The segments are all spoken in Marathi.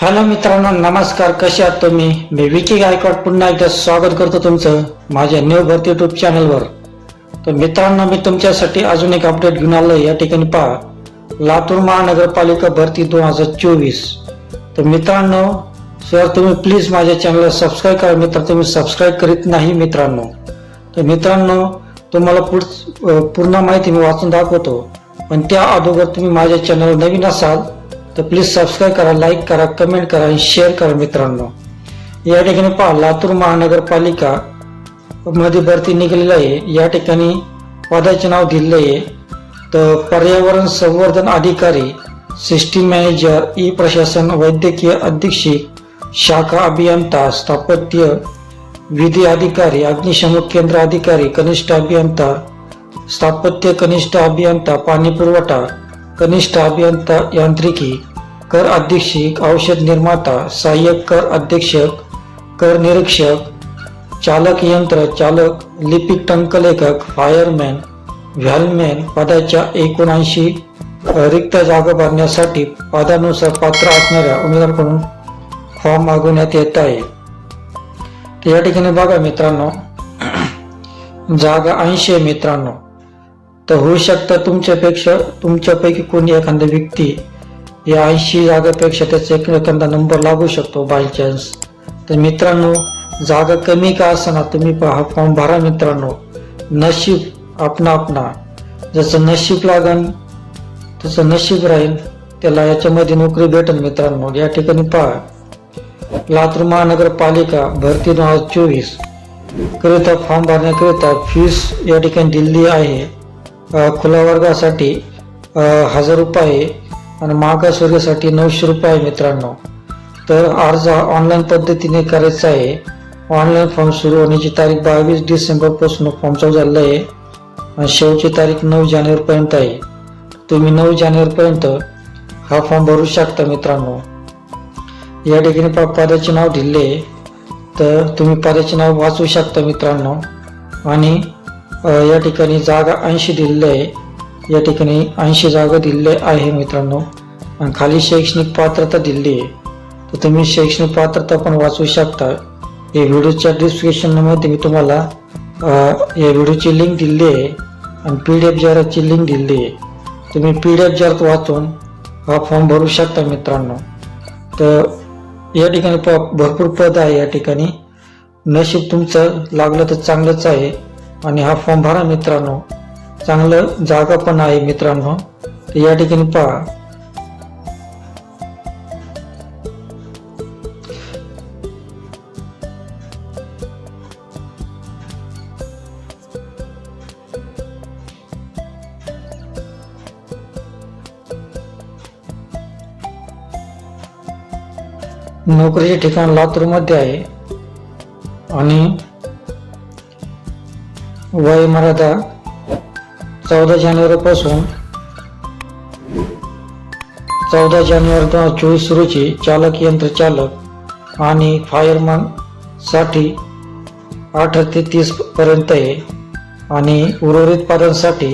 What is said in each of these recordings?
हॅलो मित्रांनो नमस्कार. कसे आहात तुम्ही? मी विकी गायकवाड. पुन्हा एकदा स्वागत करतो तुमचं माझ्या न्यू भरती युट्यूब चॅनलवर तर मित्रांनो मी तुमच्यासाठी अजून एक अपडेट घेऊन आलो या ठिकाणी पहा. लातूर महानगरपालिका भरती दोन हजार चोवीस. तर मित्रांनो सर तुम्ही प्लीज माझ्या चॅनलला सबस्क्राईब करा. मित्र तुम्ही सबस्क्राईब करीत नाही मित्रांनो. तर मित्रांनो तुम्हाला पुढ पूर्ण माहिती मी वाचून दाखवतो. पण त्या अगोदर तुम्ही माझ्या चॅनलवर नवीन असाल तर प्लीज सबस्क्राईब करा लाईक करा कमेंट करा आणि शेअर करा मित्रांनो. या ठिकाणी पहा लातूर महानगरपालिका मध्ये भरती निघालेली आहे. या ठिकाणी पदाचे नाव दिलेलं आहे. तर पर्यावरण संवर्धन अधिकारी सिस्टीम मॅनेजर ई प्रशासन वैद्यकीय अधीक्षक शाखा अभियंता स्थापत्य विधी अधिकारी अग्निशमन केंद्र अधिकारी कनिष्ठ अभियंता स्थापत्य कनिष्ठ अभियंता पाणी पुरवठा कनिष्ठ अभियंता यांत्रिकी कर अधीक्षक औषध निर्माता सहाय्यक कर अधीक्षक कर निरीक्षक चालक यंत्र चालक लिपिक टंकलेखक फायरमॅन व्हॅलमॅन पदाच्या एकोणऐंशी रिक्त जागा भरण्यासाठी पदानुसार पात्र असणाऱ्या उमेदवाराकडून फॉर्म मागवण्यात येत आहे. तर या ठिकाणी बघा मित्रांनो जागा ऐंशी आहे मित्रांनो. तर होऊ शकतं तुमच्यापेक्षा तुमच्यापैकी कोणी एखादी व्यक्ती या ऐंशी जागापेक्षा त्याचा एकमेकांचा नंबर लागू शकतो बाय चान्स तर मित्रांनो जागा कमी का असताना तुम्ही हा फॉर्म भरा मित्रांनो. नशीब आपणा आपणा. जसं नशीब लागन तसं नशीब राहील. त्याला याच्यामध्ये नोकरी भेटेल मित्रांनो. या ठिकाणी पहा. लातूर महानगरपालिका भरती दोन हजार चोवीस. करिता फॉर्म भरण्याकरिता फीस या ठिकाणी दिलेली आहे. खुल्या वर्गासाठी हजार रुपये आणि मागासवर्गासाठी नऊशे रुपये आहे मित्रांनो. तर अर्ज ऑनलाईन पद्धतीने करायचा आहे. ऑनलाईन फॉर्म सुरू होण्याची तारीख बावीस डिसेंबरपासून फॉर्म चालू झालेला आहे. आणि शेवटची तारीख नऊ जानेवारीपर्यंत आहे. तुम्ही नऊ जानेवारीपर्यंत हा फॉर्म भरू शकता मित्रांनो. या ठिकाणी प- पदाचे नाव दिले तर तुम्ही पदाचे नाव वाचू शकता मित्रांनो. आणि या ठिकाणी जागा ऐंशी दिलेलं आहे. या ठिकाणी ऐंशी जागा दिलेल्या आहे मित्रांनो. आणि खाली शैक्षणिक पात्रता दिली आहे. तर तुम्ही शैक्षणिक पात्रता पण वाचू शकता. या व्हिडिओच्या डिस्क्रिप्शनमध्ये मी तुम्हाला या व्हिडिओची लिंक दिली आहे आणि पी डी एफ जाराची लिंक दिली आहे. तुम्ही पी डी एफ जारात वाचून हा फॉर्म भरू शकता मित्रांनो. तर या ठिकाणी प- भरपूर पद आहे या ठिकाणी. नशीब तुमचं लागलं तर चांगलंच आहे. आणि हा फॉर्म भरा मित्रांनो. चांगलं जागा पण आहे मित्रांनो. या ठिकाणी पहा. नोकरीचे ठिकाण लातूरमध्ये आहे. आणि वय मर्यादा चौदा जानेवारीपासून चौदा जानेवारी दोन हजार चोवीस रोजी चालक यंत्र चालक आणि फायरमनसाठी अठरा ते तीस पर्यंत आहे. आणि उर्वरित पदांसाठी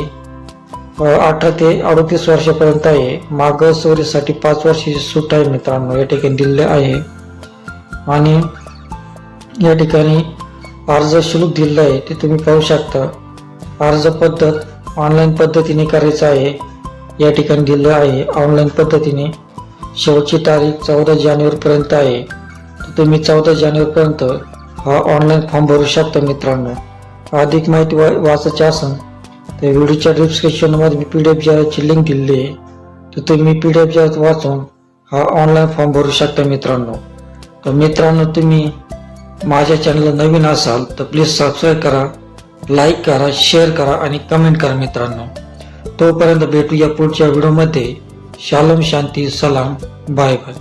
अठरा ते अडतीस वर्षापर्यंत आहे. मागासवर्गीसाठी पाच वर्षाची सूट आहे मित्रांनो या ठिकाणी दिलेले आहे. आणि या ठिकाणी अर्ज शुल्क दिलेलं आहे ते तुम्ही पाहू शकता. अर्ज पद्धत ऑनलाईन पद्धतीने करायचं आहे. या ठिकाणी दिलेलं आहे. ऑनलाईन पद्धतीने शेवटची तारीख चौदा जानेवारीपर्यंत आहे. तुम्ही चौदा जानेवारीपर्यंत हा ऑनलाईन फॉर्म भरू शकता मित्रांनो. अधिक माहिती वा वाचायची असेल तर व्हिडिओच्या डिस्क्रिप्शनमध्ये मी पी डी एफ जाराची लिंक दिलेली आहे. तर तुम्ही पी डी एफ जारात वाचून हा ऑनलाईन फॉर्म भरू शकता मित्रांनो. तर मित्रांनो तुम्ही माझ्या चॅनलला नवीन असाल तर प्लीज सबस्क्राईब करा. लाईक करा शेअर करा आणि कमेंट करा मित्रांनो. तोपर्यंत भेटूया पुढच्या व्हिडिओमध्ये शालम शांती सलाम बाय बाय